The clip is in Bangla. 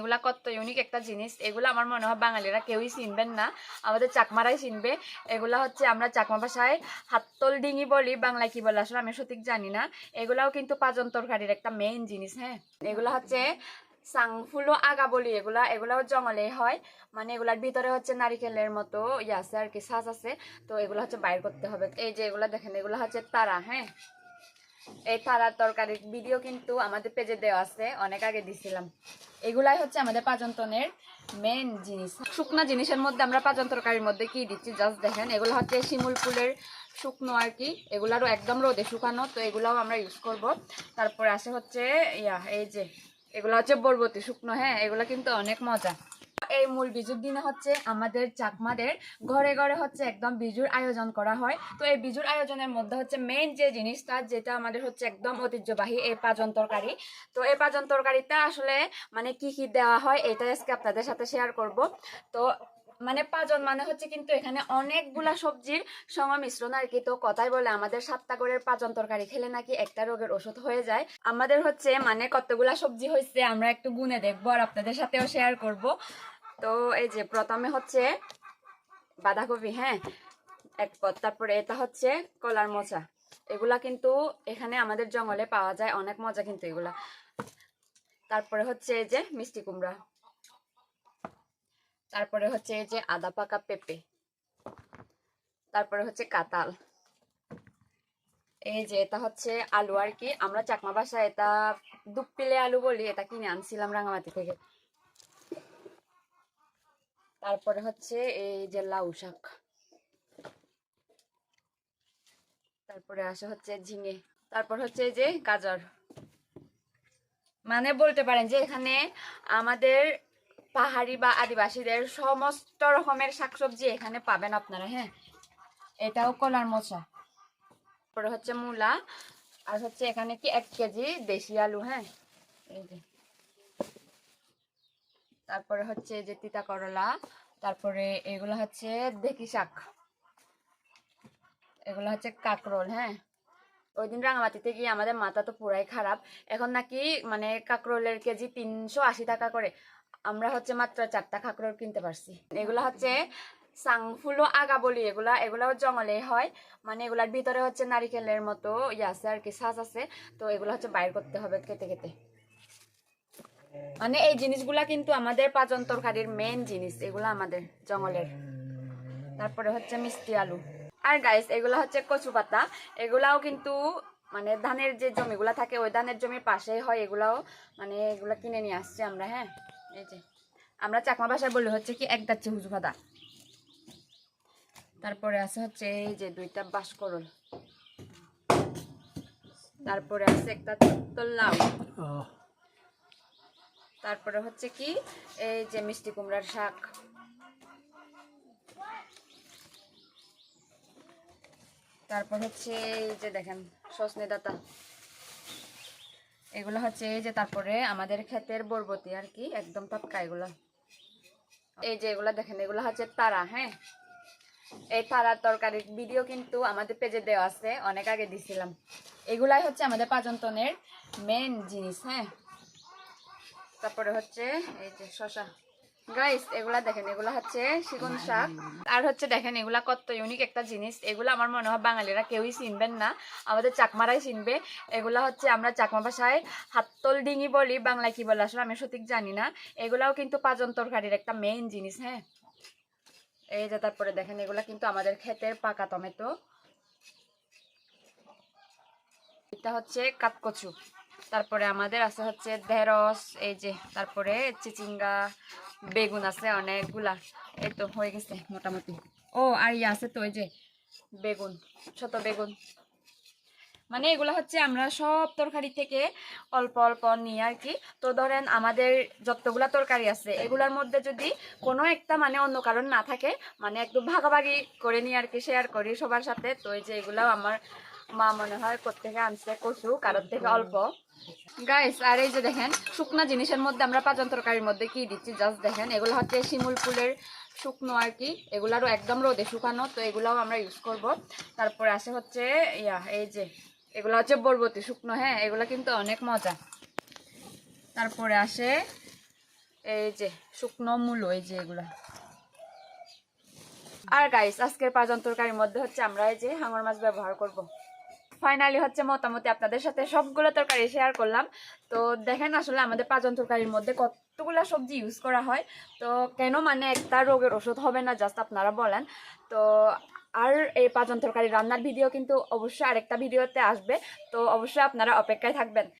এগুলা কত ইউনিক একটা জিনিস। এগুলো আমার মনে হয় বাঙালিরা কেউই চিনবেন না। আমাদের চাকমারাই চিনবে। এগুলা হচ্ছে আমরা চাকমা ভাষায় হাততল ডিঙি বলি, বাংলায় কি বলে আসলে আমি সঠিক জানি না। এগুলাও কিন্তু পাজন তরকারির একটা মেইন জিনিস হ্যাঁ? এগুলা হচ্ছে সাংফুলো আগা বলি এগুলা। এগুলাও জঙ্গলে হয়। মানে এগুলার ভিতরে হচ্ছে নারিকেলের মতো ইয়ে আছে আর কি, সাজ আছে। তো এগুলো হচ্ছে বাইর করতে হবে। এই যে এগুলা দেখেন, এগুলো হচ্ছে তারা হ্যাঁ? এই তারার তরকারির ভিডিও কিন্তু আমাদের পেজে দেওয়া আছে, অনেক আগে দিছিলাম। এগুলাই হচ্ছে আমাদের পাচন্তনের মেন জিনিস। শুকনা জিনিসের মধ্যে আমরা পাচন তরকারির মধ্যে কি দিচ্ছি জাস্ট দেখেন। এগুলো হচ্ছে শিমুল ফুলের শুকনো আর কি। এগুলারও একদম রোদে শুকানো, তো এগুলাও আমরা ইউজ করব। তারপরে আসে হচ্ছে, ইয়া, এই যে, এগুলো হচ্ছে বরবতি শুকনো হ্যাঁ এগুলো কিন্তু অনেক মজা। এই মূল বিজুর দিনে হচ্ছে আমাদের চাকমাদের ঘরে ঘরে হচ্ছে একদম বিজুর আয়োজন করা হয়। তো এই বিজুর আয়োজনের মধ্যে হচ্ছে মেইন যে জিনিসটা, যেটা আমাদের হচ্ছে একদম ঐতিহ্যবাহী এই পাজন তরকারি। তো এই পাজন তরকারিটা আসলে মানে কি কি দেওয়া হয়, এটা আজকে আপনাদের সাথে শেয়ার করব। তো মানে পাজন মানে হচ্ছে কিন্তু এখানে অনেকগুলা সবজির সংমিশ্রণ আর কি। তো কথাই বলে আমাদের সাতটা করে পাজন তরকারি খেলে নাকি একটা রোগের ওষুধ হয়ে যায়। আমাদের হচ্ছে মানে কতগুলা সবজি হয়েছে আমরা একটু গুনে দেখব আর আপনাদের সাথেও শেয়ার করব। তো এই যে প্রথমে হচ্ছে বাঁধাকপি হ্যাঁ? এক তারপরে এটা হচ্ছে কলার মোচা। এগুলা কিন্তু এখানে আমাদের জঙ্গলে পাওয়া যায়, অনেক মজা কিন্তু এগুলা। তারপরে হচ্ছে এই যে মিষ্টি কুমড়া। তারপরে হচ্ছে এই যে আদা পাকা পেঁপে। তারপরে হচ্ছে কাতাল এই যে এটা হচ্ছে আলু আর কি। আমরা চাকমা বাসায় এটা দুপ্পিলে আলু বলি, এটা কিনে আনছিলাম রাঙামাটি থেকে। তারপরে হচ্ছে এই যে লাউ শাক। তারপরে আসে হচ্ছে ঝিঙে, তারপর হচ্ছে এই যে গাজর। মানে বলতে পারেন যে এখানে আমাদের পাহাড়ি বা আদিবাসীদের সমস্ত রকমের শাকসবজি এখানে পাবেন আপনারা হ্যাঁ। এটাও কলার মোচা তারপরে হচ্ছে মূলা, আর হচ্ছে এখানে কি এক কেজি দেশি আলু হ্যাঁ। এই যে। তারপরে হচ্ছে যে তিতা করলা, তারপরে এগুলো হচ্ছে দেখি শাক। এগুলো হচ্ছে কাকরোল হ্যাঁ? ওই দিন রাঙামাটিতে গিয়ে আমাদের মাথা তো পুরাই খারাপ। এখন নাকি মানে কাকরোলের কেজি তিনশো আশি টাকা করে। আমরা হচ্ছে মাত্র চারটা কাকরোল কিনতে পারছি। এগুলো হচ্ছে সাংফুলো আগা বলি, এগুলা, এগুলাও জঙ্গলে হয়। মানে এগুলার ভিতরে হচ্ছে নারিকেলের মতো ইয়ে আছে আর কি সাজ আছে। তো এগুলো হচ্ছে বাইর করতে হবে কেটে কেটে মানে এই জিনিসগুলা কিন্তু আমাদের পাচন তরকারির মেন জিনিস, এগুলো আমাদের জঙ্গলের। তারপরে হচ্ছে মিষ্টি আলু। আর গাইস এগুলা হচ্ছে কচু পাতা। এগুলাও কিন্তু মানে ধানের যে জমিগুলা থাকে, ওই ধানের জমির পাশেই হয় এগুলাও। মানে এগুলা কিনে নিয়ে আসছি আমরা হ্যাঁ? এই যে। আমরা চাকমা ভাষায় বলি হচ্ছে কি, এক দাচ্ছে হুজু পাতা তারপরে আছে হচ্ছে এই যে দুইটা বাসকরল তারপরে আছে একটা লাউ। তারপরে হচ্ছে কি, এই যে মিষ্টি কুমড়ার শাক। তারপর হচ্ছে এই যে দেখেন, সজনে ডাটা। এগুলো হচ্ছে এই যে তারপরে আমাদের ক্ষেতের বরবতি আর কি, একদম টাটকা এগুলো। এই যে এগুলো দেখেন, এগুলো হচ্ছে তারা হ্যাঁ? এই তারার তরকারির ভিডিও কিন্তু আমাদের পেজে দেওয়া আছে, অনেক আগে দিছিলাম। এগুলাই হচ্ছে আমাদের পাচন্তনের মেন জিনিস হ্যাঁ? তারপরে হচ্ছে এই যে শশা। গাইস এগুলা দেখেন, এগুলা হচ্ছে শিকন শাক। আর হচ্ছে দেখেন, এগুলা কত ইউনিক একটা জিনিস। এগুলো আমার মনে হয় বাঙালিরা কেউই চিনবেন না। আমাদের চাকমারাই চিনবে। এগুলা হচ্ছে আমরা চাকমা ভাষায় হাততল ডিঙি বলি, বাংলায় কি বলে আসলে আমি সঠিক জানি না। এগুলাও কিন্তু পাজন তরকারির একটা মেইন জিনিস হ্যাঁ? এই যে তারপরে দেখেন, এগুলা কিন্তু আমাদের ক্ষেতের পাকা টমেটো। এটা হচ্ছে কাতকচু। তারপরে আমাদের আছে হচ্ছে ঢেঁড়স, এই যে, তারপরে চিচিঙ্গা, বেগুন আছে অনেকগুলা। এই তো হয়ে গেছে মোটামুটি। ও, আর ইয়ে আছে তো ওই যে, বেগুন, ছোট বেগুন। মানে এগুলো হচ্ছে আমরা সব তরকারি থেকে অল্প অল্প নিয়ে আর কি। তো ধরেন আমাদের যতগুলা তরকারি আছে, এগুলার মধ্যে যদি কোনো একটা মানে অন্য কারণ না থাকে মানে একটু ভাগাভাগি করে নিয়ে আর কি শেয়ার করি সবার সাথে, তো এই যে এগুলাও আমার মা মনে হয় কোথেকে আনছে কচু, কারোর থেকে অল্প। গাইস আর এই যে দেখেন, শুকনা জিনিসের মধ্যে আমরা পাচন তরকারির মধ্যে কি দিচ্ছি? জাস্ট দেখেন, এগুলো হচ্ছে শিমুল ফুলের শুকনো আর কি। এগুলারও একদম রোদে শুকানো, তো এগুলাও আমরা ইউজ করব। তারপরে আসে হচ্ছে, ইয়া, এই যে, এগুলো হচ্ছে বরবতি শুকনো হ্যাঁ এগুলো কিন্তু অনেক মজা। তারপরে আসে এই যে শুকনো মূল, এই যে এগুলা। আর গাইস আজকের পাজন তরকারির মধ্যে হচ্ছে আমরা এই যে হাঙর মাছ ব্যবহার করব। ফাইনালি হচ্ছে মোটামুটি আপনাদের সাথে সবগুলো তরকারি শেয়ার করলাম। তো দেখেন আসলে আমাদের পাঁচজন তরকারির মধ্যে কতগুলা সবজি ইউজ করা হয়। তো কেন মানে একটা রোগের ওষুধ হবে না জাস্ট আপনারা বলেন। তো আর এই পাঁচজন তরকারি রান্নার ভিডিও কিন্তু অবশ্যই আরেকটা ভিডিওতে আসবে। তো অবশ্যই আপনারা অপেক্ষায় থাকবেন।